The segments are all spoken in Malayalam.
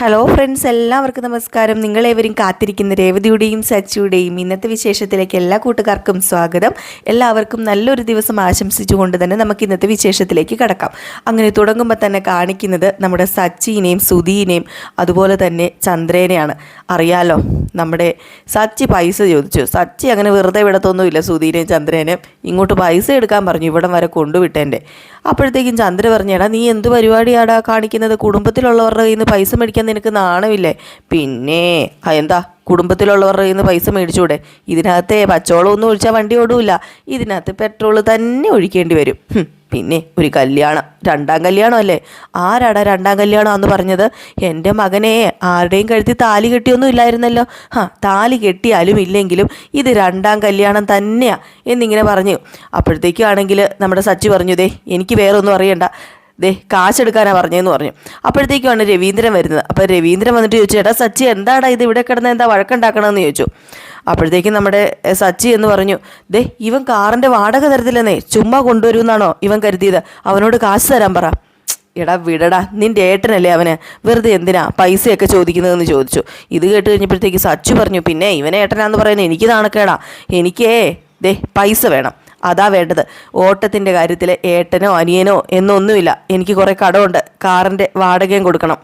ഹലോ ഫ്രണ്ട്സ് എല്ലാവർക്കും നമസ്കാരം. നിങ്ങളേവരും കാത്തിരിക്കുന്ന രേവതിയുടെയും സച്ചിയുടെയും ഇന്നത്തെ വിശേഷത്തിലേക്ക് എല്ലാ കൂട്ടുകാർക്കും സ്വാഗതം. എല്ലാവർക്കും നല്ലൊരു ദിവസം ആശംസിച്ചുകൊണ്ട് തന്നെ നമുക്ക് ഇന്നത്തെ വിശേഷത്തിലേക്ക് കടക്കാം. അങ്ങനെ തുടങ്ങുമ്പോൾ തന്നെ കാണിക്കുന്നത് നമ്മുടെ സച്ചിനെയും സുധീനെയും അതുപോലെ തന്നെ ചന്ദ്രേനെയാണ്. അറിയാലോ നമ്മുടെ സച്ചി പൈസ ചോദിച്ചു. സച്ചി അങ്ങനെ വെറുതെ വിടത്തൊന്നുമില്ല സുധീനെയും ചന്ദ്രേനെയും. ഇങ്ങോട്ട് പൈസ എടുക്കാൻ പറഞ്ഞു ഇവിടം വരെ കൊണ്ടുവിട്ടേന്റെ. അപ്പോഴത്തേക്കും ചന്ദ്ര പറഞ്ഞേടാ നീ എന്ത് പരിപാടിയാടാ കാണിക്കുന്നത്? കുടുംബത്തിലുള്ളവരുടെ കയ്യിൽ നിന്ന് പൈസ മേടിക്കാൻ നിനക്ക് നാണമില്ലേ? പിന്നെ എന്താ കുടുംബത്തിലുള്ളവരുടെ നിന്ന് പൈസ മേടിച്ചൂടെ? ഇതിനകത്ത് പച്ചവളം ഒന്നും ഒഴിച്ചാൽ വണ്ടി ഓടൂല. ഇതിനകത്ത് പെട്രോൾ തന്നെ ഒഴിക്കേണ്ടി വരും. പിന്നെ ഒരു കല്യാണം. രണ്ടാം കല്യാണം അല്ലേ? ആരാടാ രണ്ടാം കല്യാണം എന്ന് പറഞ്ഞത്? എന്റെ മകനെ ആരുടെയും കഴുത്തി താലി കെട്ടിയൊന്നും ഇല്ലായിരുന്നല്ലോ. ആ താലി കെട്ടിയാലും ഇല്ലെങ്കിലും ഇത് രണ്ടാം കല്യാണം തന്നെയാ എന്നിങ്ങനെ പറഞ്ഞു. അപ്പോഴത്തേക്കാണെങ്കിൽ നമ്മുടെ സച്ചി പറഞ്ഞു ദേ എനിക്ക് വേറെ ഒന്നും അറിയണ്ട. ദേ കാശെടുക്കാനാണ് പറഞ്ഞതെന്ന് പറഞ്ഞു. അപ്പോഴത്തേക്കുമാണ് രവീന്ദ്രൻ വരുന്നത്. അപ്പോൾ രവീന്ദ്രൻ വന്നിട്ട് ചോദിച്ചു ചേട്ടാ സച്ചി എന്താടാ ഇത്? ഇവിടെ കിടന്ന് എന്താ വഴക്കുണ്ടാക്കണമെന്ന് ചോദിച്ചു. അപ്പോഴത്തേക്കും നമ്മുടെ സച്ചി എന്ന് പറഞ്ഞു ദേ ഇവൻ കാറിന്റെ വാടക തരത്തില്ലെന്നേ ചുമ്മാ കൊണ്ടുവരുമെന്നാണോ ഇവൻ കരുതിയത്? അവനോട് കാശ് തരാൻ പറ. എടാ വിടടാ നിന്റെ ഏട്ടനല്ലേ അവന്? വെറുതെ എന്തിനാ പൈസയൊക്കെ ചോദിക്കുന്നതെന്ന് ചോദിച്ചു. ഇത് കേട്ട് കഴിഞ്ഞപ്പോഴത്തേക്ക് സച്ചു പറഞ്ഞു പിന്നെ ഇവനെ ഏട്ടനാന്ന് പറയുന്നത് എനിക്ക് നാണക്കേടാ. എനിക്കേ ദേ പൈസ വേണം. അതാ വേണ്ടത്. ഓട്ടത്തിന്റെ കാര്യത്തിൽ ഏട്ടനോ അനിയനോ എന്നൊന്നുമില്ല. എനിക്ക് കുറേ കടമുണ്ട്. കാറിന്റെ വാടകയും കൊടുക്കണം.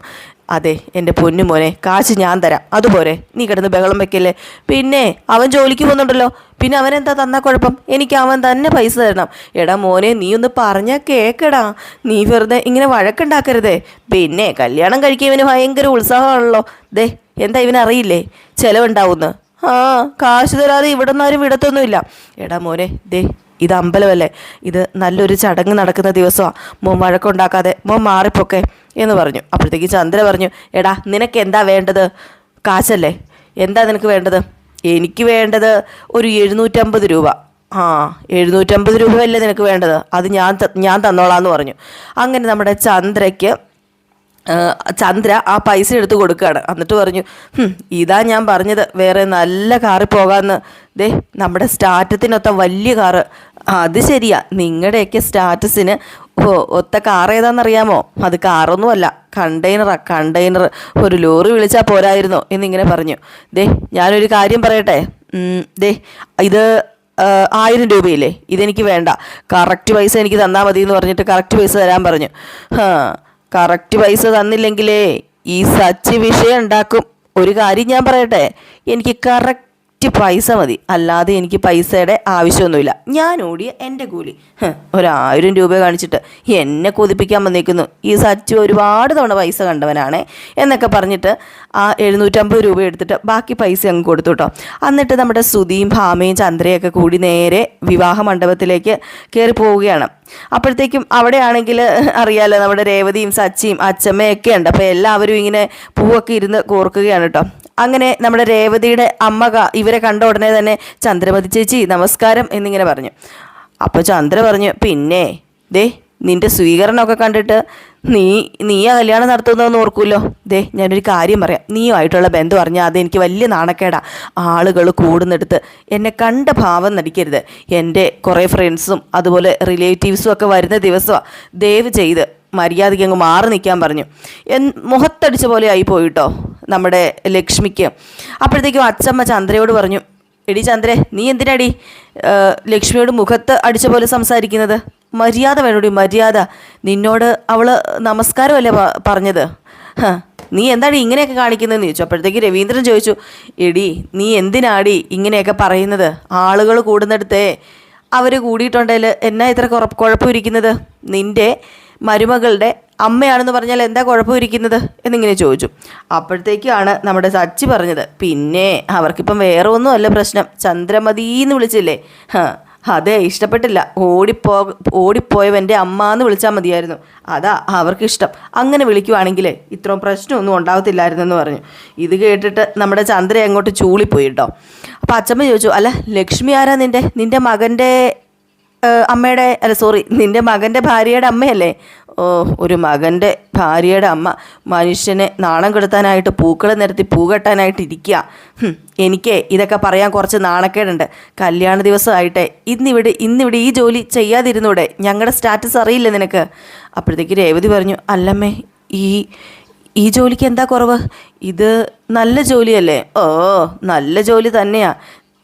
അതെ എന്റെ പൊന്നു മോനെ കാശ് ഞാൻ തരാം. അതുപോലെ നീ കിടന്ന് ബഹളം വെക്കല്ലേ? പിന്നെ അവൻ ജോലിക്ക് പോകുന്നുണ്ടല്ലോ. പിന്നെ അവൻ എന്താ തന്നാ കുഴപ്പം? എനിക്ക് അവൻ തന്നെ പൈസ തരണം. എടാ മോനെ നീ ഒന്ന് പറഞ്ഞാൽ കേക്കടാ. നീ വെറുതെ ഇങ്ങനെ വഴക്കുണ്ടാക്കരുതേ. പിന്നെ കല്യാണം കഴിക്കാൻ ഇവന് ഭയങ്കര ഉത്സാഹമാണല്ലോ. ദേ എന്താ ഇവനറിയില്ലേ ചിലവുണ്ടാവുമെന്ന് ആ കാശ് തരാതെ ഇവിടെ നിന്നാരും വിടത്തൊന്നുമില്ല. എടാ മോനെ ദേ ഇത് അമ്പലമല്ലേ? ഇത് നല്ലൊരു ചടങ്ങ് നടക്കുന്ന ദിവസമാണ് മോൻ വഴക്കുണ്ടാക്കാതെ മോൻ മാറിപ്പോക്കെ എന്ന് പറഞ്ഞു. അപ്പോഴത്തേക്ക് ചന്ദ്ര പറഞ്ഞു എടാ നിനക്ക് എന്താ വേണ്ടത്? കാശല്ലേ? എന്താ നിനക്ക് വേണ്ടത്? എനിക്ക് വേണ്ടത് ഒരു എഴുന്നൂറ്റമ്പത് രൂപ. ആ എഴുന്നൂറ്റമ്പത് രൂപയല്ലേ നിനക്ക് വേണ്ടത്? അത് ഞാൻ ഞാൻ തന്നോളാം എന്ന് പറഞ്ഞു. അങ്ങനെ നമ്മുടെ ചന്ദ്രയ്ക്ക് ചന്ദ്ര ആ പൈസ എടുത്ത് കൊടുക്കുകയാണ്. എന്നിട്ട് പറഞ്ഞു "ഹും, ഇതാ ഞാൻ പറഞ്ഞത്. വേറെ നല്ല കാറിൽ പോകാമെന്ന് ദേ നമ്മുടെ സ്റ്റാറ്റത്തിനൊത്ത വലിയ കാറ്. അത് ശരിയാ. നിങ്ങളുടെയൊക്കെ സ്റ്റാറ്റസിന് ഒത്ത കാർ ഏതാണെന്നറിയാമോ അത് കാറൊന്നുമല്ല. കണ്ടെയ്നറാ. കണ്ടെയ്നർ. ഒരു ലോറി വിളിച്ചാൽ പോരായിരുന്നു. എന്നിങ്ങനെ പറഞ്ഞു. ദേ ഞാനൊരു കാര്യം പറയട്ടെ. ദേ ഇത് ആയിരം രൂപയില്ലേ? ഇതെനിക്ക് വേണ്ട. കറക്റ്റ് പൈസ എനിക്ക് തന്നാൽ മതി എന്ന് പറഞ്ഞിട്ട് കറക്റ്റ് പൈസ തരാൻ പറഞ്ഞു. കറക്റ്റ് പൈസ തന്നില്ലെങ്കിലേ ഈ സച്ചി വിഷയം ഉണ്ടാക്കും. ഒരു കാര്യം ഞാൻ പറയട്ടെ? എനിക്ക് കറക്റ്റ് പൈസ മതി. അല്ലാതെ എനിക്ക് പൈസയുടെ ആവശ്യമൊന്നുമില്ല. ഞാൻ ഓടിയ എന്റെ കൂലി. ഒരായിരം രൂപ കാണിച്ചിട്ട് എന്നെ കൊതിപ്പിക്കാൻ വന്നിരിക്കുന്നു ഈ സച്ചു ഒരുപാട് തവണ പൈസ കണ്ടവനാണ് എന്നൊക്കെ പറഞ്ഞിട്ട് ആ എഴുന്നൂറ്റമ്പത് രൂപ എടുത്തിട്ട് ബാക്കി പൈസ അങ്ങ് കൊടുത്തു കേട്ടോ. എന്നിട്ട് നമ്മുടെ സുധിയും ഭാമയും ചന്ദ്രയൊക്കെ കൂടി നേരെ വിവാഹ മണ്ഡപത്തിലേക്ക് കയറി പോവുകയാണ്. അപ്പോഴത്തേക്കും അവിടെയാണെങ്കിൽ അറിയാലോ നമ്മുടെ രേവതിയും സച്ചിയും അച്ഛമ്മയൊക്കെ ഉണ്ട്. അപ്പോൾ എല്ലാവരും ഇങ്ങനെ പൂവൊക്കെ ഇരുന്ന് കോർക്കുകയാണ് കേട്ടോ. അങ്ങനെ നമ്മുടെ രേവതിയുടെ അമ്മ ഇവരെ കണ്ട ഉടനെ തന്നെ ചന്ദ്രമതി ചേച്ചി നമസ്കാരം എന്നിങ്ങനെ പറഞ്ഞു. അപ്പോൾ ചന്ദ്ര പറഞ്ഞു പിന്നെ ദേ നിന്റെ സ്വീകരണമൊക്കെ കണ്ടിട്ട് നീ നീ ആ കല്യാണം നടത്തുന്നതെന്ന് ഓർക്കുമല്ലോ ദേ ഞാനൊരു കാര്യം പറയാം. നീയുമായിട്ടുള്ള ബന്ധം അറിഞ്ഞാൽ അതെനിക്ക് വലിയ നാണക്കേടാ. ആളുകൾ കൂടുന്നെടുത്ത് എന്നെ കണ്ട ഭാവം നടിക്കരുത്. എന്റെ കുറേ ഫ്രണ്ട്സും അതുപോലെ റിലേറ്റീവ്സും ഒക്കെ വരുന്ന ദിവസമാണ് ദയവ് ചെയ്ത് മര്യാദയ്ക്ക് അങ്ങ് മാറി നിൽക്കാൻ പറഞ്ഞു. എൻ മുഖത്തടിച്ച പോലെ ആയി പോയിട്ടോ നമ്മുടെ ലക്ഷ്മിക്ക്. അപ്പോഴത്തേക്കും അച്ചമ്മ ചന്ദ്രയോട് പറഞ്ഞു എടി ചന്ദ്രേ നീ എന്തിനാടി ലക്ഷ്മിയോട് മുഖത്ത് അടിച്ച പോലെ സംസാരിക്കുന്നത്? മര്യാദ വേണോടി മര്യാദ. നിന്നോട് അവൾ നമസ്കാരമല്ലേ പറഞ്ഞത്? നീ എന്താണ് ഇങ്ങനെയൊക്കെ കാണിക്കുന്നതെന്ന് ചോദിച്ചു. അപ്പോഴത്തേക്ക് രവീന്ദ്രൻ ചോദിച്ചു എടി നീ എന്തിനാടി ഇങ്ങനെയൊക്കെ പറയുന്നത്? ആളുകൾ കൂടുന്നിടത്തേ അവർ കൂടിയിട്ടുണ്ടെങ്കിൽ എന്നാ ഇത്ര കുഴപ്പ കുഴപ്പമിരിക്കുന്നത് നിന്റെ മരുമകളുടെ അമ്മയാണെന്ന് പറഞ്ഞാൽ എന്താ കുഴപ്പമിരിക്കുന്നത് എന്നിങ്ങനെ ചോദിച്ചു. അപ്പോഴത്തേക്കാണ് നമ്മുടെ സച്ചി പറഞ്ഞത് പിന്നെ അവർക്കിപ്പം വേറെ ഒന്നുമല്ല പ്രശ്നം. ചന്ദ്രമതി എന്ന് വിളിച്ചില്ലേ അതെ ഇഷ്ടപ്പെട്ടില്ല. ഓടിപ്പോ ഓടിപ്പോയവന്റെ അമ്മ എന്ന് വിളിച്ചാൽ മതിയായിരുന്നു. അതാ അവർക്ക് ഇഷ്ടം അങ്ങനെ വിളിക്കുവാണെങ്കിൽ ഇത്രയും പ്രശ്നമൊന്നും ഉണ്ടാവത്തില്ലായിരുന്നെന്ന് പറഞ്ഞു. ഇത് കേട്ടിട്ട് നമ്മുടെ ചന്ദ്ര അങ്ങോട്ട് ചൂളിപ്പോയി കേട്ടോ അപ്പോൾ അച്ചമ്മ ചോദിച്ചു അല്ല ലക്ഷ്മി ആരാ നിന്റെ നിന്റെ മകന്റെ അമ്മയുടെ അല്ല സോറി നിന്റെ മകന്റെ ഭാര്യയുടെ അമ്മയല്ലേ? ഓ ഒരു മകന്റെ ഭാര്യയുടെ അമ്മ മനുഷ്യനെ നാണം കെടുത്താനായിട്ട് പൂക്കൾ നിരത്തി പൂ കെട്ടാനായിട്ട് ഇരിക്കുക എനിക്ക് ഇതൊക്കെ പറയാൻ കുറച്ച് നാണക്കേടുണ്ട്. കല്യാണ ദിവസമായിട്ടെ ഇന്നിവിടെ ഇന്നിവിടെ ഈ ജോലി ചെയ്യാതിരുന്നൂടെ ഞങ്ങളുടെ സ്റ്റാറ്റസ് അറിയില്ല നിനക്ക്? അപ്പോഴത്തേക്ക് രേവതി പറഞ്ഞു അല്ലമ്മേ ഈ ഈ ജോലിക്ക് എന്താ കുറവ്? ഇത് നല്ല ജോലിയല്ലേ? ഓ നല്ല ജോലി തന്നെയാ.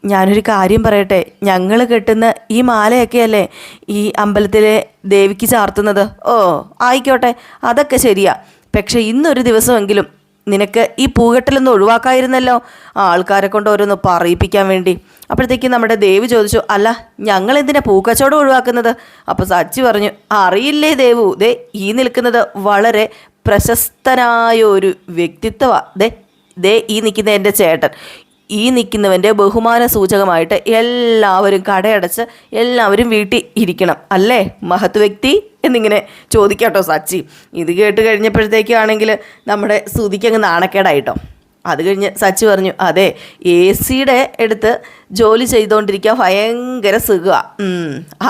ഞാനൊരു കാര്യം പറയട്ടെ? ഞങ്ങൾ കെട്ടുന്ന ഈ മാലയൊക്കെയല്ലേ ഈ അമ്പലത്തിലെ ദേവിക്ക് ചാർത്തുന്നത്? ഓ ആയിക്കോട്ടെ. അതൊക്കെ ശരിയാ. പക്ഷെ ഇന്നൊരു ദിവസമെങ്കിലും നിനക്ക് ഈ പൂകെട്ടലൊന്നും ഒഴിവാക്കായിരുന്നല്ലോ ആൾക്കാരെ കൊണ്ട് ഓരോന്ന് പറയിപ്പിക്കാൻ വേണ്ടി. അപ്പോഴത്തേക്കും നമ്മുടെ ദേവി ചോദിച്ചു അല്ല ഞങ്ങൾ എന്തിനാ പൂക്കച്ചവടം ഒഴിവാക്കുന്നത്? അപ്പോൾ സച്ചി പറഞ്ഞു അറിയില്ലേ ദേവു ദേ ഈ നിൽക്കുന്നത് വളരെ പ്രശസ്തനായ ഒരു വ്യക്തിത്വമാണ് ദേ ദേ ഈ നിൽക്കുന്ന എന്റെ ചേട്ടൻ. ഈ നിൽക്കുന്നവന്റെ ബഹുമാന സൂചകമായിട്ട് എല്ലാവരും കടയടച്ച് എല്ലാവരും വീട്ടിൽ ഇരിക്കണം. അല്ലേ? മഹത് വ്യക്തി എന്നിങ്ങനെ ചോദിക്കാട്ടോ സച്ചി. ഇത് കേട്ട് കഴിഞ്ഞപ്പോഴത്തേക്കാണെങ്കിൽ നമ്മുടെ സുതിക്ക് അങ്ങ് നാണക്കേടായിട്ടോ. അത് കഴിഞ്ഞ് സച്ചി പറഞ്ഞു അതെ എ സിയുടെ അടുത്ത് ജോലി ചെയ്തുകൊണ്ടിരിക്കാൻ ഭയങ്കര സുഖമാണ്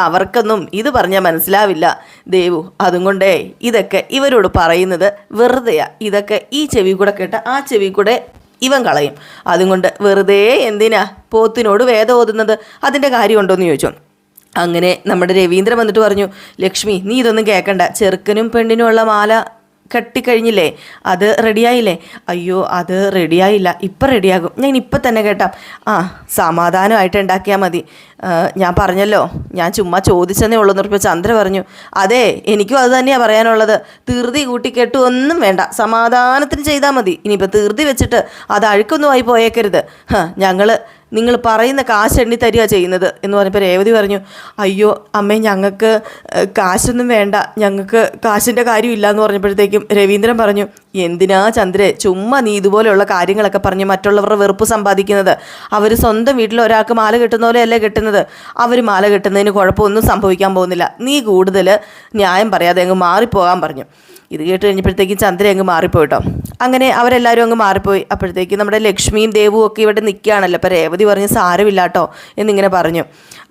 അവർക്കൊന്നും ഇത് പറഞ്ഞാൽ മനസ്സിലാവില്ല. ദേവു അതും കൊണ്ടേ ഇതൊക്കെ ഇവരോട് പറയുന്നത് വെറുതെയാണ് ഇതൊക്കെ ഈ ചെവി കൂടെ കേട്ട് ആ ചെവി കൂടെ ഇവൻ കളയും. അതുകൊണ്ട് വെറുതെ എന്തിനാ പോത്തിനോട് വേദം ഓതുന്നത്? അതിന്റെ കാര്യമുണ്ടോ എന്ന് ചോദിച്ചു. അങ്ങനെ നമ്മുടെ രവീന്ദ്രൻ വന്നിട്ട് പറഞ്ഞു ലക്ഷ്മി നീ ഇതൊന്നും കേൾക്കണ്ട ചെറുക്കനും പെണ്ണിനും ഉള്ള മാല കെട്ടിക്കഴിഞ്ഞില്ലേ? അത് റെഡിയായില്ലേ? അയ്യോ അത് റെഡിയായില്ല. ഇപ്പം റെഡിയാകും. ഞാൻ ഇപ്പം തന്നെ കേട്ടാം. ആ സമാധാനമായിട്ട് ഉണ്ടാക്കിയാൽ മതി. ഞാൻ പറഞ്ഞല്ലോ. ഞാൻ ചുമ്മാ ചോദിച്ചെന്നേ ഉള്ളൂ എന്നിപ്പോൾ ചന്ദ്ര പറഞ്ഞു. അതെ എനിക്കും അത് തന്നെയാണ് പറയാനുള്ളത്. തീർതി കൂട്ടി കെട്ടു ഒന്നും വേണ്ട. സമാധാനത്തിന് ചെയ്താൽ മതി. ഇനിയിപ്പോൾ തീർതി വെച്ചിട്ട് അത് അഴുക്കൊന്നും ആയി പോയേക്കരുത്. ഞങ്ങൾ നിങ്ങൾ പറയുന്ന കാശ് എണ്ണി തരിക ചെയ്യുന്നത് എന്ന് പറഞ്ഞപ്പോൾ രേവതി പറഞ്ഞു അയ്യോ അമ്മേ ഞങ്ങൾക്ക് കാശൊന്നും വേണ്ട. ഞങ്ങൾക്ക് കാശിന്റെ കാര്യമില്ല എന്ന് പറഞ്ഞപ്പോഴത്തേക്കും രവീന്ദ്രൻ പറഞ്ഞു എന്തിനാ ചന്ദ്രെ ചുമ്മാ നീ ഇതുപോലെയുള്ള കാര്യങ്ങളൊക്കെ പറഞ്ഞ് മറ്റുള്ളവരുടെ വെറുപ്പ് സമ്പാദിക്കുന്നത്? അവർ സ്വന്തം വീട്ടിൽ ഒരാൾക്ക് മാല കെട്ടുന്ന പോലെയല്ലേ കെട്ടുന്നത്? അവർ മാല കെട്ടുന്നതിന് കുഴപ്പമൊന്നും സംഭവിക്കാൻ പോകുന്നില്ല. നീ കൂടുതൽ ന്യായം പറയാതെ അങ്ങ് മാറിപ്പോകാൻ പറഞ്ഞു. ഇത് കേട്ട് കഴിഞ്ഞപ്പോഴത്തേക്കും ചന്ദ്ര അങ്ങ് മാറിപ്പോയിട്ടോ അങ്ങനെ അവരെല്ലാവരും അങ്ങ് മാറിപ്പോയി. അപ്പോഴത്തേക്ക് നമ്മുടെ ലക്ഷ്മിയും ദേവും ഒക്കെ ഇവിടെ നിൽക്കുകയാണല്ലോ. അപ്പോൾ രേവതി പറഞ്ഞു സാരമില്ല കേട്ടോ എന്നിങ്ങനെ പറഞ്ഞു.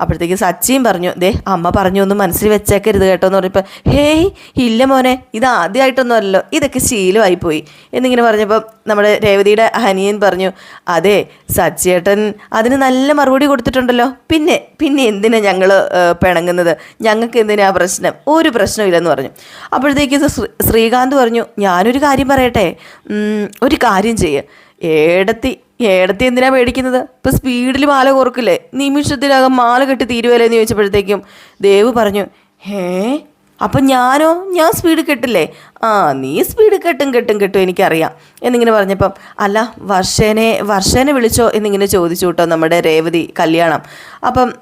അപ്പോഴത്തേക്ക് സച്ചിയും പറഞ്ഞു ദേ അമ്മ പറഞ്ഞു ഒന്നും മനസ്സിൽ വെച്ചേക്കരുത് കേട്ടോ എന്ന് പറഞ്ഞപ്പോൾ ഹേയ് ഇല്ല മോനെ ഇത് ആദ്യമായിട്ടൊന്നും അല്ലല്ലോ. ഇതൊക്കെ ശീലമായിപ്പോയി. എന്നിങ്ങനെ പറഞ്ഞപ്പോൾ നമ്മുടെ രേവതിയുടെ ഹനിയൻ പറഞ്ഞു അതെ സച്ചിയേട്ടൻ അതിന് നല്ല മറുപടി കൊടുത്തിട്ടുണ്ടല്ലോ. പിന്നെ പിന്നെ എന്തിനാ ഞങ്ങൾ പിണങ്ങുന്നത്? ഞങ്ങൾക്ക് എന്തിനാ പ്രശ്നം? ഒരു പ്രശ്നമില്ലെന്ന് പറഞ്ഞു. അപ്പോഴത്തേക്ക് ശ്രീകാന്ത് പറഞ്ഞു ഞാനൊരു കാര്യം പറയട്ടെ. ഒരു കാര്യം ചെയ്യ്. ഏടത്തി ഏടത്തി എന്തിനാ മേടിക്കുന്നത്? ഇപ്പം സ്പീഡിൽ മാല കോർക്കില്ലേ? നിമിഷത്തിനകം മാല കെട്ടി തീരുവല്ലേ എന്ന് ചോദിച്ചപ്പോഴത്തേക്കും ദേവ് പറഞ്ഞു ഹേ അപ്പം ഞാനോ? ഞാൻ സ്പീഡ് കെട്ടില്ലേ? ആ നീ സ്പീഡ് കെട്ടും കെട്ടും കെട്ടും എനിക്കറിയാം. എന്നിങ്ങനെ പറഞ്ഞപ്പം അല്ല വർഷേനെ വർഷേനെ വിളിച്ചോ? എന്നിങ്ങനെ ചോദിച്ചു കേട്ടോ നമ്മുടെ രേവതി കല്യാണം. അപ്പം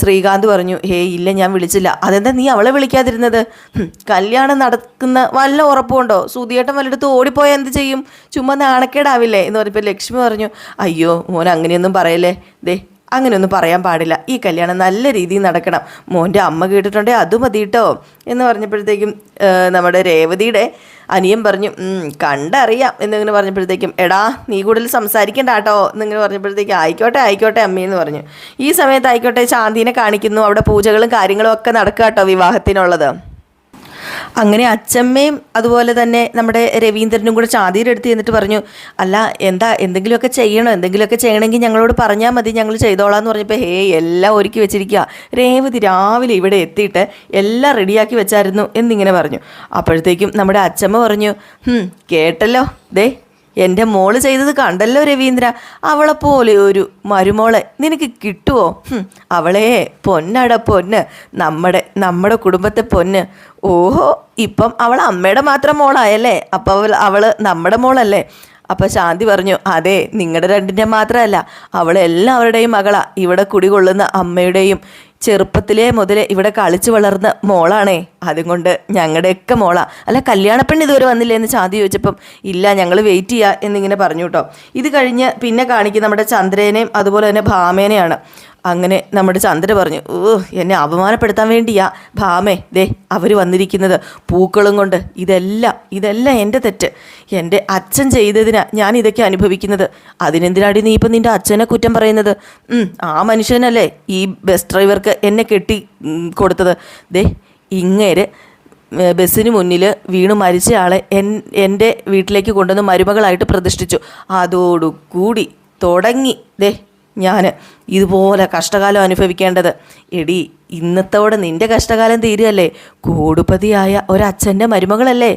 ശ്രീകാന്ത് പറഞ്ഞു ഹേ ഇല്ല ഞാൻ വിളിച്ചില്ല. അതെന്താ നീ അവളെ വിളിക്കാതിരുന്നത്? കല്യാണം നടക്കുന്ന വല്ല ഉറപ്പുണ്ടോ? സുധിയേട്ടൻ വല്ലയിടത്ത് ഓടിപ്പോയാൽ എന്ത് ചെയ്യും? ചുമ്മാ നാണക്കേടാവില്ലേ? എന്ന് പറഞ്ഞപ്പോൾ ലക്ഷ്മി പറഞ്ഞു അയ്യോ മോൻ അങ്ങനെയൊന്നും പറയല്ലേ. ദേ അങ്ങനെയൊന്നും പറയാൻ പാടില്ല. ഈ കല്യാണം നല്ല രീതിയിൽ നടക്കണം. മോന്റെ അമ്മ കേട്ടിട്ടുണ്ടെങ്കിൽ അത് മതി കേട്ടോ എന്ന് പറഞ്ഞപ്പോഴത്തേക്കും നമ്മുടെ രേവതിയുടെ അനിയൻ പറഞ്ഞു കണ്ടറിയാം എന്നിങ്ങനെ പറഞ്ഞപ്പോഴത്തേക്കും എടാ നീ കൂടുതൽ സംസാരിക്കണ്ട കേട്ടോ എന്നിങ്ങനെ പറഞ്ഞപ്പോഴത്തേക്കും ആയിക്കോട്ടെ ആയിക്കോട്ടെ അമ്മയെന്ന് പറഞ്ഞു. ഈ സമയത്ത് ആയിക്കോട്ടെ ശാന്തിനെ കാണിക്കുന്നു. അവിടെ പൂജകളും കാര്യങ്ങളും ഒക്കെ നടക്കുക കേട്ടോ വിവാഹത്തിനുള്ളത്. അങ്ങനെ അച്ചമ്മയും അതുപോലെ തന്നെ നമ്മുടെ രവീന്ദ്രനും കൂടെ ചാതിയിലെടുത്ത് എന്നിട്ട് പറഞ്ഞു അല്ല എന്താ എന്തെങ്കിലുമൊക്കെ ചെയ്യണോ? എന്തെങ്കിലുമൊക്കെ ചെയ്യണമെങ്കിൽ ഞങ്ങളോട് പറഞ്ഞാൽ മതി ഞങ്ങൾ ചെയ്തോളാം എന്ന് പറഞ്ഞപ്പോൾ ഹേ എല്ലാം ഒരുക്കി വെച്ചിരിക്കുക രേവതി രാവിലെ ഇവിടെ എത്തിയിട്ട് എല്ലാം റെഡിയാക്കി വെച്ചായിരുന്നു എന്നിങ്ങനെ പറഞ്ഞു. അപ്പോഴത്തേക്കും നമ്മുടെ അച്ചമ്മ പറഞ്ഞു "ഹും, കേട്ടല്ലോ ദേ എന്റെ മോൾ ചെയ്തത് കണ്ടല്ലോ രവീന്ദ്ര. അവളെപ്പോലെ ഒരു മരുമോളെ നിനക്ക് കിട്ടുമോ അവളെ പൊന്നട പൊന്ന്. നമ്മുടെ നമ്മുടെ കുടുംബത്തെ പൊന്ന്. ഓഹോ ഇപ്പം അവൾ അമ്മയുടെ മാത്രം മോളായല്ലേ? അപ്പം അവൾ അവൾ നമ്മുടെ മോളല്ലേ? അപ്പം ശാന്തി പറഞ്ഞു അതെ നിങ്ങളുടെ രണ്ടിന്റെ മാത്രമല്ല അവൾ എല്ലാവരുടെയും മകളാ. ഇവിടെ കുടികൊള്ളുന്ന അമ്മയുടെയും ചെറുപ്പത്തിലേ മുതൽ ഇവിടെ കളിച്ചു വളർന്ന മോളാണേ. അതും കൊണ്ട് ഞങ്ങളുടെയൊക്കെ മോളാ. അല്ല കല്യാണപ്പെണ്ണ് ഇതുവരെ വന്നില്ലേ എന്ന് ചാതി ചോദിച്ചപ്പം ഇല്ല ഞങ്ങൾ വെയിറ്റ് ചെയ്യുക എന്നിങ്ങനെ പറഞ്ഞു കേട്ടോ ഇത് കഴിഞ്ഞ് പിന്നെ കാണിക്കുന്ന നമ്മുടെ ചന്ദ്രേനെയും അതുപോലെ തന്നെ ഭാമേനെയാണ്. അങ്ങനെ നമ്മുടെ ചന്ദ്ര പറഞ്ഞു ഓ എന്നെ അപമാനപ്പെടുത്താൻ വേണ്ടിയാ. ഭാമേ ദേ അവർ വന്നിരിക്കുന്നത്. പൂക്കളും കൊണ്ട് ഇതെല്ലാം ഇതെല്ലാം എന്റെ തെറ്റ്. എന്റെ അച്ഛൻ ചെയ്തതിനാ ഞാൻ ഇതൊക്കെ അനുഭവിക്കുന്നത്. അതിനെന്തിനാടി നീ ഇപ്പം നിന്റെ അച്ഛനെ കുറ്റം പറയുന്നത്? ആ മനുഷ്യനല്ലേ ഈ ബസ് ഡ്രൈവർക്ക് എന്നെ കെട്ടി കൊടുത്തത്. ദേ ഇങ്ങേര് ബസ്സിന് മുന്നിൽ വീണ് മരിച്ചയാളെ എൻ എന്റെ വീട്ടിലേക്ക് കൊണ്ടുവന്ന് മരുമകളായിട്ട് പ്രതിഷ്ഠിച്ചു. അതോടുകൂടി തുടങ്ങി. ദേ ഞാൻ ഇതുപോലെ കഷ്ടകാലം അനുഭവിക്കേണ്ടത്. എടി ഇന്നത്തോടെ നിന്റെ കഷ്ടകാലം തീരുകയല്ലേ? കോടുപതിയായ ഒരച്ഛന്റെ മരുമകളല്ലേ?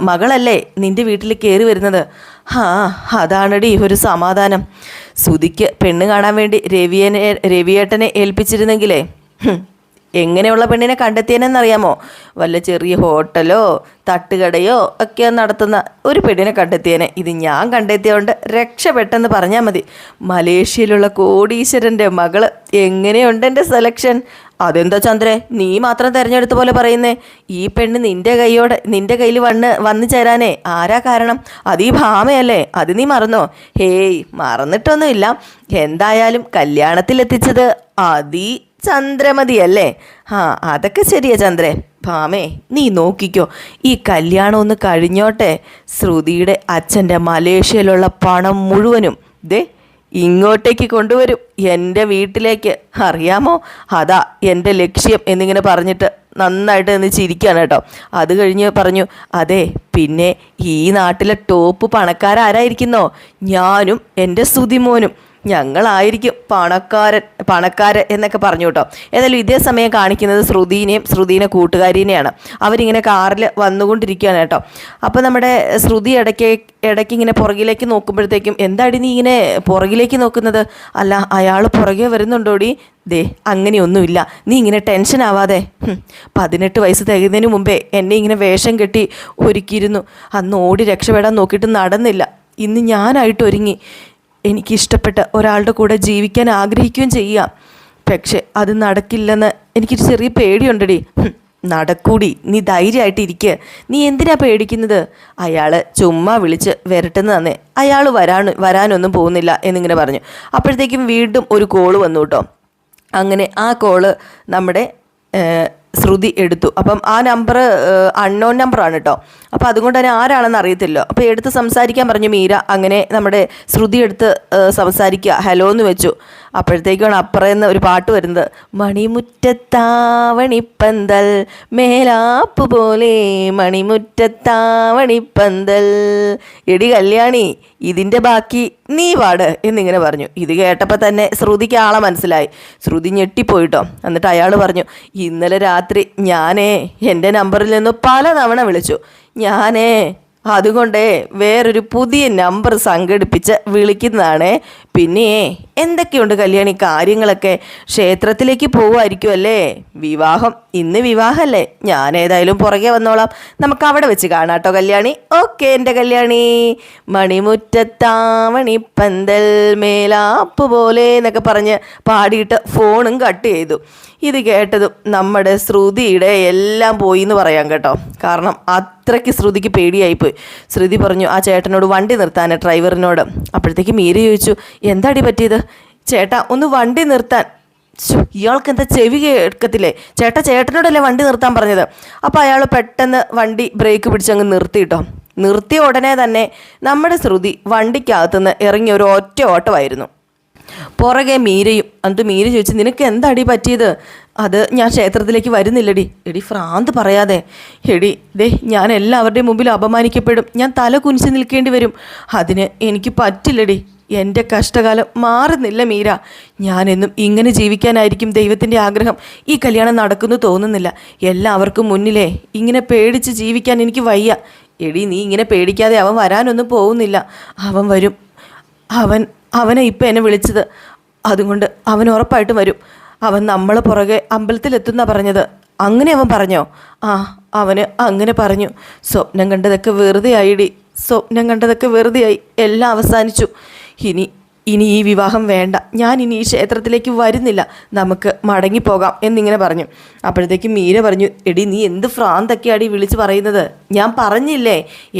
മകളല്ലേ നിന്റെ വീട്ടിൽ കയറി വരുന്നത്? ആ അതാണടി ഒരു സമാധാനം. സുതിക്ക് പെണ്ണ് കാണാൻ വേണ്ടി രവിയനെ രവിയേട്ടനെ ഏൽപ്പിച്ചിരുന്നെങ്കിലേ. എങ്ങനെയുള്ള പെണ്ണിനെ കണ്ടെത്തിയെന്നറിയാമോ? വല്ല ചെറിയ ഹോട്ടലോ തട്ടുകടയോ ഒക്കെ നടത്തുന്ന ഒരു പെണ്ണിനെ കണ്ടെത്തിയേനെ. ഇത് ഞാൻ കണ്ടെത്തിയതുകൊണ്ട് രക്ഷപ്പെട്ടെന്ന് പറഞ്ഞാൽ മതി. മലേഷ്യയിലുള്ള കോടീശ്വരന്റെ മകൾ എങ്ങനെയുണ്ട് എന്റെ സെലക്ഷൻ അതെന്താ ചന്ദ്രേ നീ മാത്രം തിരഞ്ഞെടുത്ത പോലെ പറയുന്നേ. ഈ പെണ്ണ് നിന്റെ കൈയോടെ നിന്റെ കയ്യിൽ വന്ന് വന്നു ചേരാനേ. ആരാ കാരണം? അത് ഈ ഭാമയല്ലേ? അത് നീ മറന്നോ? ഹേയ് മറന്നിട്ടൊന്നുമില്ല. എന്തായാലും കല്യാണത്തിലെത്തിച്ചത് അതീ ചന്ദ്രമതിയല്ലേ? ആ അതൊക്കെ ശരിയാ ചന്ദ്രൻ ഭാമേ നീ നോക്കിക്കോ. ഈ കല്യാണം ഒന്ന് കഴിഞ്ഞോട്ടെ. ശ്രുതിയുടെ അച്ഛന്റെ മലേഷ്യയിലുള്ള പണം മുഴുവനും ദേ ഇങ്ങോട്ടേക്ക് കൊണ്ടുവരും. എന്റെ വീട്ടിലേക്ക്. അറിയാമോ? അതാ എന്റെ ലക്ഷ്യം എന്നിങ്ങനെ പറഞ്ഞിട്ട് നന്നായിട്ട് നിന്ന് ചിരിക്കുകയാണ് കേട്ടോ. അത് കഴിഞ്ഞ് പറഞ്ഞു അതെ പിന്നെ ഈ നാട്ടിലെ ടോപ്പ് പണക്കാരാരായിരിക്കുന്നോ? ഞാനും എന്റെ സുതിമോനും ഞങ്ങളായിരിക്കും പണക്കാരൻ പണക്കാരൻ എന്നൊക്കെ പറഞ്ഞു കേട്ടോ. ഏതായാലും ഇതേ സമയം കാണിക്കുന്നത് ശ്രുതിനെയും ശ്രുതിനെ കൂട്ടുകാരിനെയാണ്. അവരിങ്ങനെ കാറിൽ വന്നുകൊണ്ടിരിക്കുകയാണ് കേട്ടോ. അപ്പോൾ നമ്മുടെ ശ്രുതി ഇടയ്ക്ക് ഇടയ്ക്ക് ഇങ്ങനെ പുറകിലേക്ക് നോക്കുമ്പോഴത്തേക്കും എന്താടി നീ ഇങ്ങനെ പുറകിലേക്ക് നോക്കുന്നത്? അല്ല അയാൾ പുറകെ വരുന്നുണ്ടോടി ദേ അങ്ങനെയൊന്നുമില്ല. നീ ഇങ്ങനെ ടെൻഷൻ ആവാതെ. പതിനെട്ട് വയസ്സ് തികയുന്നതിന് മുമ്പേ എന്നെ ഇങ്ങനെ വേഷം കെട്ടി ഒരുക്കിയിരുന്നു. അന്ന് ഓടി രക്ഷപ്പെടാൻ നോക്കിയിട്ട് നടന്നില്ല. ഇന്ന് ഞാനായിട്ട് ഒരുങ്ങി. എനിക്കിഷ്ടപ്പെട്ട ഒരാളുടെ കൂടെ ജീവിക്കാൻ ആഗ്രഹിക്കുകയും ചെയ്യാം പക്ഷെ അത് നടക്കില്ലെന്ന് എനിക്കൊരു ചെറിയ പേടിയുണ്ടടി. നടക്കൂടി. നീ ധൈര്യമായിട്ട് ഇരിക്കുക നീ എന്തിനാ പേടിക്കുന്നത്? അയാൾ ചുമ്മാ വിളിച്ച് വരട്ടെന്ന് തന്നെ. അയാൾ വരാൻ വരാനൊന്നും പോകുന്നില്ല എന്നിങ്ങനെ പറഞ്ഞു. അപ്പോഴത്തേക്കും വീണ്ടും ഒരു കോൾ വന്നു കേട്ടോ. അങ്ങനെ ആ കോൾ നമ്മുടെ ശ്രുതി എടുത്തു. അപ്പം ആ നമ്പർ അൺനോൺ നമ്പറാണ് കേട്ടോ. അപ്പോൾ അതുകൊണ്ട് തന്നെ ആരാണെന്ന് അറിയത്തില്ല. അപ്പോൾ എടുത്ത് സംസാരിക്കാൻ പറഞ്ഞു മീര. അങ്ങനെ നമ്മുടെ ശ്രുതി എടുത്ത് സംസാരിക്കുക. ഹലോ എന്ന് വെച്ചു. അപ്പോഴത്തേക്കാണ് അപ്പുറന്ന് ഒരു പാട്ട് വരുന്നത്. മണിമുറ്റത്താവണിപ്പന്തൽ മേലാപ്പ് പോലെ മണിമുറ്റത്താവണിപ്പന്തൽ. എടി കല്യാണി ഇതിന്റെ ബാക്കി നീ പാട് എന്നിങ്ങനെ പറഞ്ഞു. ഇത് കേട്ടപ്പോൾ തന്നെ ശ്രുതിക്ക് ആളെ മനസ്സിലായി. ശ്രുതി ഞെട്ടിപ്പോയിട്ടോ. എന്നിട്ട് അയാൾ പറഞ്ഞു ഇന്നലെ രാത്രി ഞാനേ എന്റെ നമ്പറിൽ നിന്ന് പല തവണ വിളിച്ചു. ഞാനേ അതുകൊണ്ടേ വേറൊരു പുതിയ നമ്പർ സംഘടിപ്പിച്ച് വിളിക്കുന്നതാണേ. പിന്നെ എന്തൊക്കെയുണ്ട് കല്യാണി? കാര്യങ്ങളൊക്കെ ക്ഷേത്രത്തിലേക്ക് പോവുമായിരിക്കും അല്ലേ? വിവാഹം ഇന്ന് വിവാഹമല്ലേ? ഞാൻ ഏതായാലും പുറകെ വന്നോളാം. നമുക്ക് അവിടെ വെച്ച് കാണാം കേട്ടോ കല്യാണി. ഓക്കെ എന്റെ കല്യാണി. മണിമുറ്റത്താവണിപ്പന്തൽ മേലാപ്പ് പോലെ എന്നൊക്കെ പറഞ്ഞ് പാടിയിട്ട് ഫോണും കട്ട് ചെയ്തു. ഇത് കേട്ടതും നമ്മുടെ ശ്രുതിയുടെ എല്ലാം പോയി എന്ന് പറയാം കേട്ടോ. കാരണം അത്രയ്ക്ക് ശ്രുതിക്ക് പേടിയായിപ്പോയി. ശ്രുതി പറഞ്ഞു ആ ചേട്ടനോട് വണ്ടി നിർത്താൻ ഡ്രൈവറിനോട് അപ്പോഴത്തേക്ക് മീര ചോദിച്ചു എന്താടി പറ്റിയത്? ചേട്ടാ ഒന്ന് വണ്ടി നിർത്താൻ. ഇയാൾക്ക് എന്താ ചെവി കേൾക്കത്തില്ലേ? ചേട്ടാ ചേട്ടനോടല്ലേ വണ്ടി നിർത്താൻ പറഞ്ഞത്? അപ്പോൾ അയാൾ പെട്ടെന്ന് വണ്ടി ബ്രേക്ക് പിടിച്ചങ്ങ് നിർത്തിയിട്ടോ നിർത്തിയ ഉടനെ തന്നെ നമ്മുടെ ശ്രുതി വണ്ടിക്കകത്തുനിന്ന് ഇറങ്ങിയ ഒരു ഒറ്റ ഓട്ടമായിരുന്നു. പുറകെ മീരയും എന്നിട്ട് മീര ചോദിച്ചു നിനക്ക് എന്താടി പറ്റിയത്? അത് ഞാൻ ക്ഷേത്രത്തിലേക്ക് വരുന്നില്ലടി. എടി ഫ്രാന്ത് പറയാതെ. എടി ദേ ഞാൻ എല്ലാവരുടെയും മുമ്പിൽ അപമാനിക്കപ്പെടും. ഞാൻ തല കുനിച്ച് നിൽക്കേണ്ടി വരും. അതിന് എനിക്ക് പറ്റില്ലടി. എന്റെ കഷ്ടകാലം മാറുന്നില്ല മീര. ഞാനെന്നും ഇങ്ങനെ ജീവിക്കാനായിരിക്കും ദൈവത്തിന്റെ ആഗ്രഹം. ഈ കല്യാണം നടക്കുന്നു തോന്നുന്നില്ല. എല്ലാവർക്കും മുന്നിലേ ഇങ്ങനെ പേടിച്ച് ജീവിക്കാൻ എനിക്ക് വയ്യ. എടി നീ ഇങ്ങനെ പേടിക്കാതെ അവൻ വരാനൊന്നും പോകുന്നില്ല. അവൻ വരും. അവൻ അവനെ ഇപ്പം എന്നെ വിളിച്ചത്. അതുകൊണ്ട് അവൻ ഉറപ്പായിട്ടും വരും. അവൻ നമ്മളെ പുറകെ അമ്പലത്തിലെത്തുന്ന പറഞ്ഞത്. അങ്ങനെ അവൻ പറഞ്ഞോ? ആ അവന് അങ്ങനെ പറഞ്ഞു. സ്വപ്നം കണ്ടതൊക്കെ വെറുതെ ആയിടി സ്വപ്നം കണ്ടതൊക്കെ വെറുതെയായി. എല്ലാം അവസാനിച്ചു. ഇനി ഇനി ഈ വിവാഹം വേണ്ട. ഞാൻ ഇനി ഈ ക്ഷേത്രത്തിലേക്ക് വരുന്നില്ല. നമുക്ക് മടങ്ങിപ്പോകാം എന്നിങ്ങനെ പറഞ്ഞു. അപ്പോഴത്തേക്കും മീര പറഞ്ഞു എടി നീ എന്ത് ഭ്രാന്തൊക്കെയാടി വിളിച്ച് പറയുന്നത്? ഞാൻ പറഞ്ഞില്ലേ?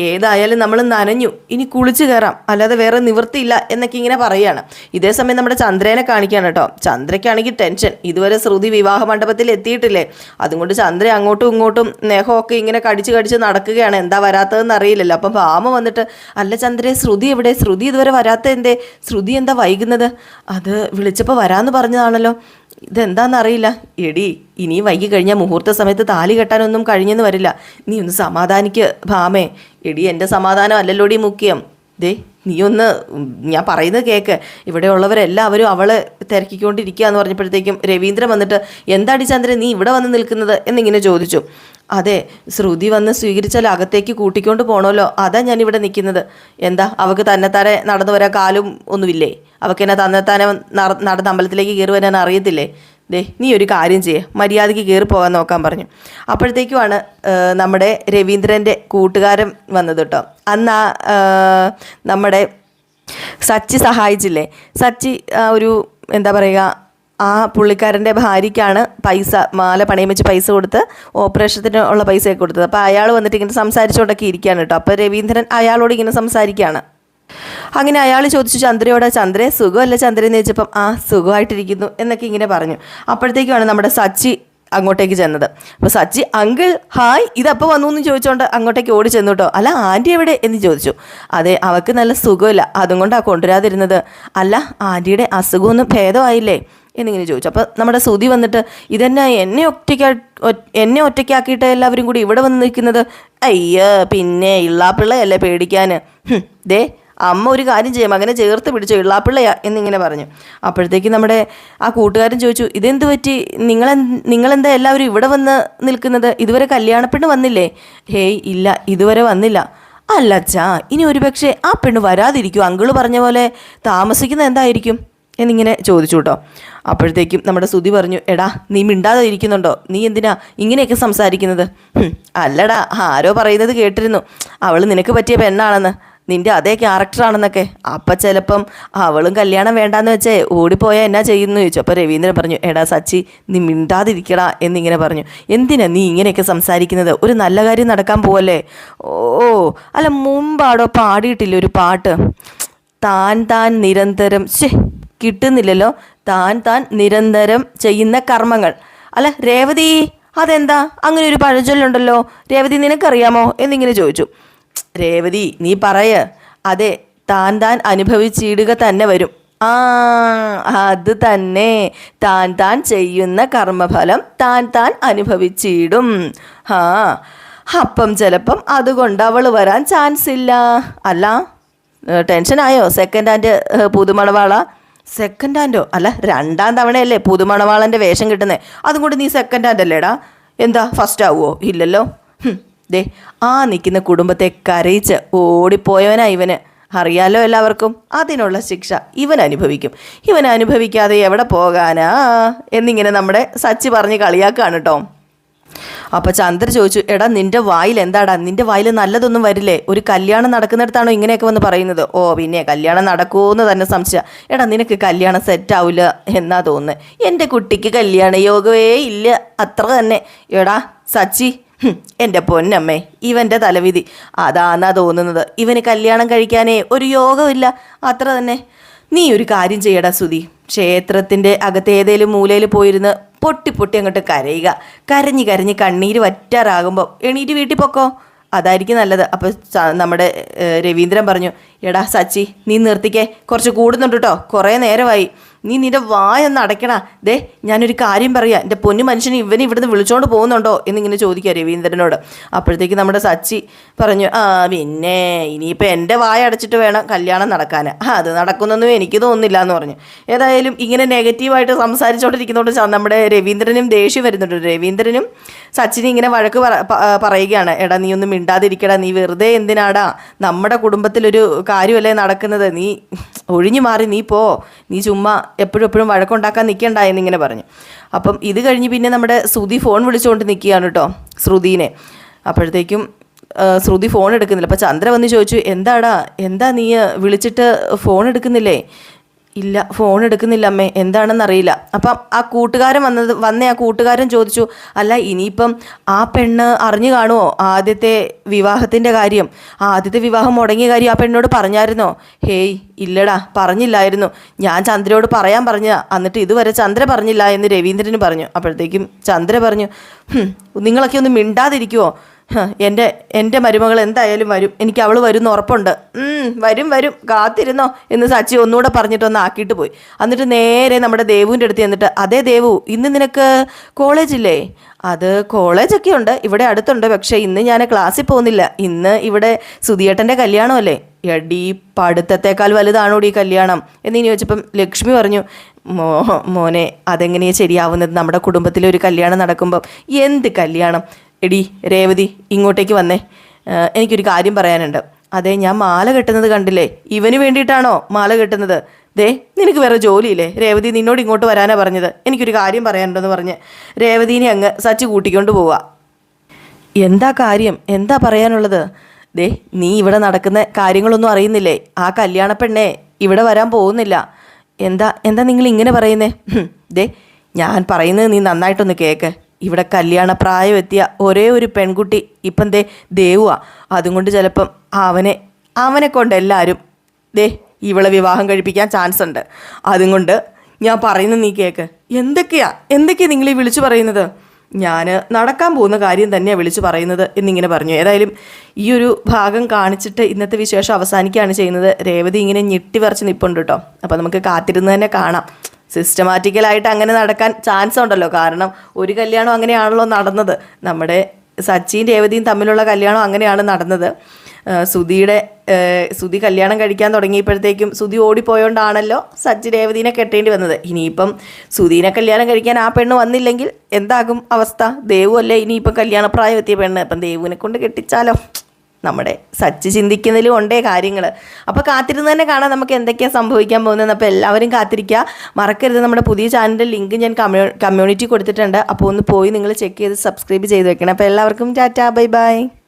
ഏതായാലും നമ്മൾ നനഞ്ഞു. ഇനി കുളിച്ചു കയറാം. അല്ലാതെ വേറെ നിവൃത്തിയില്ല എന്നൊക്കെ ഇങ്ങനെ പറയുകയാണ്. ഇതേ സമയം നമ്മുടെ ചന്ദ്രനെ കാണിക്കുകയാണ് കേട്ടോ. ചന്ദ്രയ്ക്കാണെങ്കിൽ ടെൻഷൻ. ഇതുവരെ ശ്രുതി വിവാഹ മണ്ഡപത്തിൽ എത്തിയിട്ടില്ലേ? അതുകൊണ്ട് ചന്ദ്ര അങ്ങോട്ടും ഇങ്ങോട്ടും നേഹമൊക്കെ ഇങ്ങനെ കടിച്ച് കടിച്ച് നടക്കുകയാണ്. എന്താ വരാത്തതെന്ന് അറിയില്ലല്ലോ. അപ്പം ഭാമ വന്നിട്ട് അല്ല ചന്ദ്രേ ശ്രുതി എവിടെ? ശ്രുതി ഇതുവരെ വരാത്ത എന്തേ ശ്രുതി എന്താ വൈകുന്നത്? അത് വിളിച്ചപ്പോൾ വരാമെന്ന് പറഞ്ഞതാണല്ലോ. ഇതെന്താണെന്ന് അറിയില്ല എടി ഇനി വൈകി കഴിഞ്ഞാൽ മുഹൂർത്ത സമയത്ത് താലി കെട്ടാനൊന്നും കഴിഞ്ഞെന്ന് വരില്ല. നീ ഒന്ന് സമാധാനിക്ക് ഭാമേ. എടി എന്റെ സമാധാനം അല്ലല്ലോടി മുഖ്യം. ദേ നീ ഒന്ന് ഞാൻ പറയുന്നത് കേക്ക്. ഇവിടെയുള്ളവരെല്ലാവരും അവളെ തിരക്കിക്കൊണ്ടിരിക്കുക എന്ന് പറഞ്ഞപ്പോഴത്തേക്കും രവീന്ദ്രൻ വന്നിട്ട് എന്താടി ചന്ദ്രൻ നീ ഇവിടെ വന്ന് നിൽക്കുന്നത്? എന്നിങ്ങനെ ചോദിച്ചു. അതെ ശ്രുതി വന്ന് സ്വീകരിച്ചാൽ അകത്തേക്ക് കൂട്ടിക്കൊണ്ട് പോകണമല്ലോ അതാ ഞാൻ ഇവിടെ നിൽക്കുന്നത്. എന്താ അവൾക്ക് തന്നെത്താനെ നടന്നു വരാൻ കാലും ഒന്നുമില്ലേ? അവൾക്ക് എന്നെ തന്നെത്താനെ നട- നടന്ന് അമ്പലത്തിലേക്ക് കയറി വരാൻ അറിയത്തില്ലേ? ദേ നീ ഒരു കാര്യം ചെയ്യേ. മര്യാദയ്ക്ക് കയറി പോകാൻ നോക്കാൻ പറഞ്ഞു. അപ്പോഴത്തേക്കുമാണ് നമ്മുടെ രവീന്ദ്രന്റെ കൂട്ടുകാരൻ വന്നത് കേട്ടോ. അന്ന് നമ്മുടെ സച്ചി സഹായിച്ചില്ലേ? സച്ചി ഒരു എന്താ പറയുക ആ പുള്ളിക്കാരന്റെ ഭാര്യയ്ക്കാണ് പൈസ മാല പണയം വെച്ച് പൈസ കൊടുത്ത് ഓപ്പറേഷത്തിന് ഉള്ള പൈസയൊക്കെ കൊടുത്തത്. അപ്പോൾ അയാൾ വന്നിട്ട് ഇങ്ങനെ സംസാരിച്ചുകൊണ്ടൊക്കെ ഇരിക്കുകയാണ് കേട്ടോ. അപ്പോൾ രവീന്ദ്രൻ അയാളോട് ഇങ്ങനെ സംസാരിക്കുകയാണ് അങ്ങനെ അയാൾ ചോദിച്ചു ചന്ദ്രയോട് ചന്ദ്രേ സുഖമല്ല ചന്ദ്രൻ എന്ന് ചോദിച്ചപ്പം ആ സുഖമായിട്ടിരിക്കുന്നു എന്നൊക്കെ ഇങ്ങനെ പറഞ്ഞു. അപ്പോഴത്തേക്കുമാണ് നമ്മുടെ സച്ചി അങ്ങോട്ടേക്ക് ചെന്നത്. അപ്പോൾ സച്ചി അങ്കിൾ ഹായ് ഇതപ്പോൾ വന്നു? എന്ന് ചോദിച്ചുകൊണ്ട് അങ്ങോട്ടേക്ക് ഓടി ചെന്നു കേട്ടോ. അല്ല ആന്റി എവിടെ? എന്ന് ചോദിച്ചു. അതെ അവൾക്ക് നല്ല സുഖമില്ല. അതുകൊണ്ടാണ് കൊണ്ടുവരാതിരുന്നത്. അല്ല ആന്റിയുടെ അസുഖമൊന്നും ഭേദമായില്ലേ? എന്നിങ്ങനെ ചോദിച്ചു. അപ്പോൾ നമ്മുടെ സുതി വന്നിട്ട് ഇതെന്നാ എന്നെ ഒറ്റയ്ക്കാ എന്നെ ഒറ്റയ്ക്കാക്കിയിട്ട് എല്ലാവരും കൂടി ഇവിടെ വന്ന് നിൽക്കുന്നത്? അയ്യ പിന്നെ ഇള്ളാപ്പിള്ളയല്ലേ പേടിക്കാൻ ദേ അമ്മ ഒരു കാര്യം ചെയ്യും. അങ്ങനെ ചേർത്ത് പിടിച്ചു ഇള്ളാപ്പിള്ളയാ എന്നിങ്ങനെ പറഞ്ഞു. അപ്പോഴത്തേക്ക് നമ്മുടെ ആ കൂട്ടുകാരൻ ചോദിച്ചു ഇതെന്ത് പറ്റി? നിങ്ങളെ നിങ്ങളെന്താ എല്ലാവരും ഇവിടെ വന്ന് നിൽക്കുന്നത്? ഇതുവരെ കല്യാണപ്പെണ്ണ് വന്നില്ലേ? ഹേയ് ഇല്ല ഇതുവരെ വന്നില്ല. അല്ല അച്ഛാ ഇനി ഒരുപക്ഷെ ആ പെണ്ണ് വരാതിരിക്കും. അങ്കിൾ പറഞ്ഞ പോലെ താമസിക്കുന്നത് എന്തായിരിക്കും? എന്നിങ്ങനെ ചോദിച്ചു കേട്ടോ. അപ്പോഴത്തേക്കും നമ്മുടെ സുതി പറഞ്ഞു എടാ നീ മിണ്ടാതെ ഇരിക്കുന്നുണ്ടോ നീ എന്തിനാ ഇങ്ങനെയൊക്കെ സംസാരിക്കുന്നത്? അല്ലടാ ആരോ പറയുന്നത് കേട്ടിരുന്നു. അവൾ നിനക്ക് പറ്റിയ പെണ്ണാണെന്ന്. നിന്റെ അതേ ക്യാരക്ടറാണെന്നൊക്കെ അപ്പം ചിലപ്പം അവളും കല്യാണം വേണ്ടാന്ന് വെച്ചേ ഓടിപ്പോയാൽ എന്നാ ചെയ്യുന്നു ചോദിച്ചു. അപ്പോൾ രവീന്ദ്രൻ പറഞ്ഞു എടാ സച്ചി നീ മിണ്ടാതിരിക്കടാ എന്നിങ്ങനെ പറഞ്ഞു. എന്തിനാ നീ ഇങ്ങനെയൊക്കെ സംസാരിക്കുന്നത്? ഒരു നല്ല കാര്യം നടക്കാൻ പോവല്ലേ? ഓ അല്ല മുമ്പാടോ പാടിയിട്ടില്ല ഒരു പാട്ട്? താൻ താൻ നിരന്തരം ശേ കിട്ടുന്നില്ലല്ലോ. താൻ താൻ നിരന്തരം ചെയ്യുന്ന കർമ്മങ്ങൾ. അല്ല രേവതി അതെന്താ? അങ്ങനെ ഒരു പഴഞ്ചൊല്ലുണ്ടല്ലോ. രേവതി നിനക്കറിയാമോ? എന്നിങ്ങനെ ചോദിച്ചു. രേവതി നീ പറയ. അതെ താൻ താൻ അനുഭവിച്ചിടുക തന്നെ വരും. ആ അത് തന്നെ. താൻ താൻ ചെയ്യുന്ന കർമ്മഫലം താൻ താൻ അനുഭവിച്ചിടും. ആ അപ്പം ചിലപ്പം അതുകൊണ്ട് അവൾ വരാൻ ചാൻസ് ഇല്ല. അല്ല ടെൻഷൻ ആയോ സെക്കൻഡ് ഹാൻഡ് പുതുമണവാള? സെക്കൻഡ് ഹാൻഡോ അല്ല രണ്ടാം തവണയല്ലേ പുതുമണവാളന്റെ വേഷം കിട്ടുന്നത് അതും കൊണ്ട് നീ സെക്കൻഡ് ഹാൻഡ് അല്ലേടാ? എന്താ ഫസ്റ്റ് ആവുമോ ഇല്ലല്ലോ. ദേ ആ നിൽക്കുന്ന കുടുംബത്തെ കരയിച്ച് ഓടിപ്പോയവനാ ഇവന്. അറിയാലോ എല്ലാവർക്കും അതിനുള്ള ശിക്ഷ ഇവൻ അനുഭവിക്കും. ഇവൻ അനുഭവിക്കാതെ എവിടെ പോകാനാ? എന്നിങ്ങനെ നമ്മുടെ സച്ചി പറഞ്ഞ് കളിയാക്കാണ് കേട്ടോ അപ്പൊ ചന്ദ്ര ചോദിച്ചു എടാ നിന്റെ വായിൽ എന്താടാ? നിന്റെ വായിൽ നല്ലതൊന്നും വരില്ലേ? ഒരു കല്യാണം നടക്കുന്നിടത്താണോ ഇങ്ങനെയൊക്കെ വന്ന് പറയുന്നത്? ഓ പിന്നെ കല്യാണം നടക്കുമെന്ന് തന്നെ സംശയ എടാ നിനക്ക് കല്യാണം സെറ്റ് ആവില്ല എന്നാ തോന്നുന്നത് എന്റെ കുട്ടിക്ക് കല്യാണ യോഗമേ ഇല്ല അത്ര തന്നെ. എടാ സച്ചി എന്റെ പൊന്നമ്മേ ഇവന്റെ തലവിധി. അതാന്നാ തോന്നുന്നത്. ഇവന് കല്യാണം കഴിക്കാനേ ഒരു യോഗമില്ല അത്ര തന്നെ. നീ ഒരു കാര്യം ചെയ്യടാ സുധി. ക്ഷേത്രത്തിന്റെ അകത്ത് ഏതേലും മൂലയിൽ പോയിരുന്ന് പൊട്ടി പൊട്ടി അങ്ങോട്ട് കരയുക. കരഞ്ഞ് കരഞ്ഞ് കണ്ണീര് വറ്റാറാകുമ്പോൾ എണീറ്റ് വീട്ടിൽ പൊക്കോ? അതായിരിക്കും നല്ലത്. അപ്പോൾ നമ്മുടെ രവീന്ദ്രൻ പറഞ്ഞു എടാ സച്ചി നീ നിർത്തിക്കേ. കുറച്ച് കൂടുന്നുണ്ട് കേട്ടോ കുറേ നേരമായി. നീ നിന്റെ വായൊന്ന് അടയ്ക്കണ. ദേ ഞാനൊരു കാര്യം പറയാം. എന്റെ പൊന്നു മനുഷ്യന് ഇവനെ ഇവിടുന്ന് വിളിച്ചോണ്ട് പോകുന്നുണ്ടോ എന്നിങ്ങനെ ചോദിക്കുക രവീന്ദ്രനോട്. അപ്പോഴത്തേക്ക് നമ്മുടെ സച്ചി പറഞ്ഞു ആ പിന്നെ ഇനിയിപ്പോൾ എന്റെ വായ അടച്ചിട്ട് വേണം കല്യാണം നടക്കാൻ അത് നടക്കുന്നൊന്നും എനിക്ക് തോന്നുന്നില്ല എന്ന് പറഞ്ഞു. ഏതായാലും ഇങ്ങനെ നെഗറ്റീവായിട്ട് സംസാരിച്ചുകൊണ്ടിരിക്കുന്നതുകൊണ്ട് നമ്മുടെ രവീന്ദ്രനും ദേഷ്യം വരുന്നുണ്ട്. രവീന്ദ്രനും സച്ചിനെ ഇങ്ങനെ വഴക്ക് പറ- പറയുകയാണ്. എടാ നീ ഒന്നും മിണ്ടാതിരിക്കടാ. നീ വെറുതെ എന്തിനാടാ? നമ്മുടെ കുടുംബത്തിലൊരു കാര്യമല്ലേ നടക്കുന്നത്? നീ ഒഴിഞ്ഞു മാറി നീ പോ. നീ ചുമ്മാ എപ്പോഴും എപ്പോഴും വഴക്കുണ്ടാക്കാൻ നിൽക്കണ്ട എന്നിങ്ങനെ പറഞ്ഞു. അപ്പം ഇത് കഴിഞ്ഞ് പിന്നെ നമ്മുടെ ശ്രുതി ഫോൺ വിളിച്ചുകൊണ്ട് നിൽക്കുകയാണ് കേട്ടോ ശ്രുതിനെ. അപ്പോഴത്തേക്കും ശ്രുതി ഫോൺ എടുക്കുന്നില്ല. അപ്പോൾ ചന്ദ്ര വന്ന് ചോദിച്ചു എന്താടാ എന്താ നീ വിളിച്ചിട്ട് ഫോൺ എടുക്കുന്നില്ലേ? ഇല്ല ഫോൺ എടുക്കുന്നില്ല അമ്മേ. എന്താണെന്ന് അറിയില്ല അപ്പം ആ കൂട്ടുകാരൻ വന്നത് വന്ന ആ കൂട്ടുകാരൻ ചോദിച്ചു അല്ല ഇനിയിപ്പം ആ പെണ്ണ് അറിഞ്ഞു കാണുമോ ആദ്യത്തെ വിവാഹത്തിന്റെ കാര്യം. ആദ്യത്തെ വിവാഹം മുടങ്ങിയ കാര്യം ആ പെണ്ണോട് പറഞ്ഞായിരുന്നോ? ഹേയ് ഇല്ലടാ പറഞ്ഞില്ലായിരുന്നു. ഞാൻ ചന്ദ്രയോട് പറയാൻ പറഞ്ഞ എന്നിട്ട് ഇതുവരെ ചന്ദ്ര പറഞ്ഞില്ല എന്ന് രവീന്ദ്രന് പറഞ്ഞു. അപ്പോഴത്തേക്കും ചന്ദ്ര പറഞ്ഞു നിങ്ങളൊക്കെ ഒന്ന് മിണ്ടാതിരിക്കുമോ എന്റെ എന്റെ മരുമകൾ എന്തായാലും വരും. എനിക്ക് അവൾ വരും ഉറപ്പുണ്ട്. വരും വരും. കാത്തിരുന്നോ എന്ന് സച്ചി ഒന്നുകൂടെ പറഞ്ഞിട്ടൊന്ന് ആക്കിയിട്ട് പോയി. എന്നിട്ട് നേരെ നമ്മുടെ ദേവുവിന്റെ അടുത്ത് ചെന്നിട്ട് അതേ ദേവു ഇന്ന് നിനക്ക് കോളേജില്ലേ അത് കോളേജൊക്കെ ഉണ്ട്. ഇവിടെ അടുത്തുണ്ട്. പക്ഷേ ഇന്ന് ഞാൻ ക്ലാസ്സിൽ പോകുന്നില്ല. ഇന്ന് ഇവിടെ സുധിയേട്ടന്റെ കല്യാണമല്ലേ? എടി പഠിത്തത്തേക്കാൾ വലുതാണോ ഈ കല്യാണം? എന്നിനി ചോദിച്ചപ്പം ലക്ഷ്മി പറഞ്ഞു മോ മോനെ അതെങ്ങനെയാണ് ശരിയാവുന്നത്? നമ്മുടെ കുടുംബത്തിലെ ഒരു കല്യാണം നടക്കുമ്പം എന്ത് കല്യാണം? എടി രേവതി ഇങ്ങോട്ടേക്ക് വന്നേ. എനിക്കൊരു കാര്യം പറയാനുണ്ട്. അതെ ഞാൻ മാല കെട്ടുന്നത് കണ്ടില്ലേ? ഇവന് വേണ്ടിയിട്ടാണോ മാല കെട്ടുന്നത്? ദേ നിനക്ക് വേറെ ജോലിയില്ലേ? രേവതി നിന്നോട് ഇങ്ങോട്ട് വരാനാ പറഞ്ഞത്. എനിക്കൊരു കാര്യം പറയാനുണ്ടെന്ന് പറഞ്ഞ് രേവതിനെ അങ്ങ് സച്ച് കൂട്ടിക്കൊണ്ട് പോവാ. എന്താ കാര്യം? എന്താ പറയാനുള്ളത്? ദേ നീ ഇവിടെ നടക്കുന്ന കാര്യങ്ങളൊന്നും അറിയുന്നില്ലേ? ആ കല്യാണ പെണ്ണെ ഇവിടെ വരാൻ പോകുന്നില്ല. എന്താ എന്താ നിങ്ങൾ ഇങ്ങനെ പറയുന്നേ? ദേ ഞാൻ പറയുന്നത് നീ നന്നായിട്ടൊന്ന് കേക്ക്. ഇവിടെ കല്യാണ പ്രായമെത്തിയ ഒരേ ഒരു പെൺകുട്ടി ഇപ്പം ദേ ദേവുവാ. അതുകൊണ്ട് ചിലപ്പം അവനെ അവനെ കൊണ്ട് എല്ലാവരും ദേ ഇവളെ വിവാഹം കഴിപ്പിക്കാൻ ചാൻസ് ഉണ്ട്. അതുകൊണ്ട് ഞാൻ പറയുന്നത് നീ കേക്ക്. എന്തൊക്കെയാ എന്തൊക്കെയാ നിങ്ങൾ ഈ വിളിച്ചു പറയുന്നത്? ഞാൻ നടക്കാൻ പോകുന്ന കാര്യം തന്നെയാണ് വിളിച്ചു പറയുന്നത് എന്നിങ്ങനെ പറഞ്ഞു. ഏതായാലും ഈ ഒരു ഭാഗം കാണിച്ചിട്ട് ഇന്നത്തെ വിശേഷം അവസാനിക്കുകയാണ് ചെയ്യുന്നത്. രേവതി ഇങ്ങനെ ഞെട്ടി വരച്ച് നിൽപ്പുണ്ട് കേട്ടോ. അപ്പോൾ നമുക്ക് കാത്തിരുന്ന് തന്നെ കാണാം. സിസ്റ്റമാറ്റിക്കലായിട്ട് അങ്ങനെ നടക്കാൻ ചാൻസ് ഉണ്ടല്ലോ. കാരണം ഒരു കല്യാണം അങ്ങനെയാണല്ലോ നടന്നത്. നമ്മുടെ സച്ചിയും രേവതിയും തമ്മിലുള്ള കല്യാണം അങ്ങനെയാണ് നടന്നത്. സുധിയുടെ സുധി കല്യാണം കഴിക്കാൻ തുടങ്ങിയപ്പോഴത്തേക്കും സുധി ഓടിപ്പോയോണ്ടാണല്ലോ സച്ചി രേവതിനെ കെട്ടേണ്ടി വന്നത്. ഇനിയിപ്പം സുധീനെ കല്യാണം കഴിക്കാൻ ആ പെണ്ണ് വന്നില്ലെങ്കിൽ എന്താകും അവസ്ഥ? ദേവു അല്ലേ ഇനിയിപ്പം കല്യാണപ്രായം എത്തിയ പെണ്ണ്. അപ്പം ദേവുവിനെ കൊണ്ട് കെട്ടിച്ചാലോ? നമ്മുടെ സച്ച് ചിന്തിക്കുന്നതിലും ഉണ്ടേ കാര്യങ്ങൾ അപ്പോൾ കാത്തിരുന്ന് തന്നെ കാണാം നമുക്ക് എന്തൊക്കെയാണ് സംഭവിക്കാൻ പോകുന്നത് അപ്പോൾ എല്ലാവരും കാത്തിരിക്കുക. മറക്കരുത് നമ്മുടെ പുതിയ ചാനലിന്റെ ലിങ്ക് ഞാൻ കമ്മ്യൂ കമ്മ്യൂണിറ്റി കൊടുത്തിട്ടുണ്ട്. അപ്പോൾ ഒന്ന് പോയി നിങ്ങൾ ചെക്ക് ചെയ്ത് സബ്സ്ക്രൈബ് ചെയ്ത് വെക്കണം. അപ്പോൾ എല്ലാവർക്കും ടാറ്റാ ബൈ ബൈ.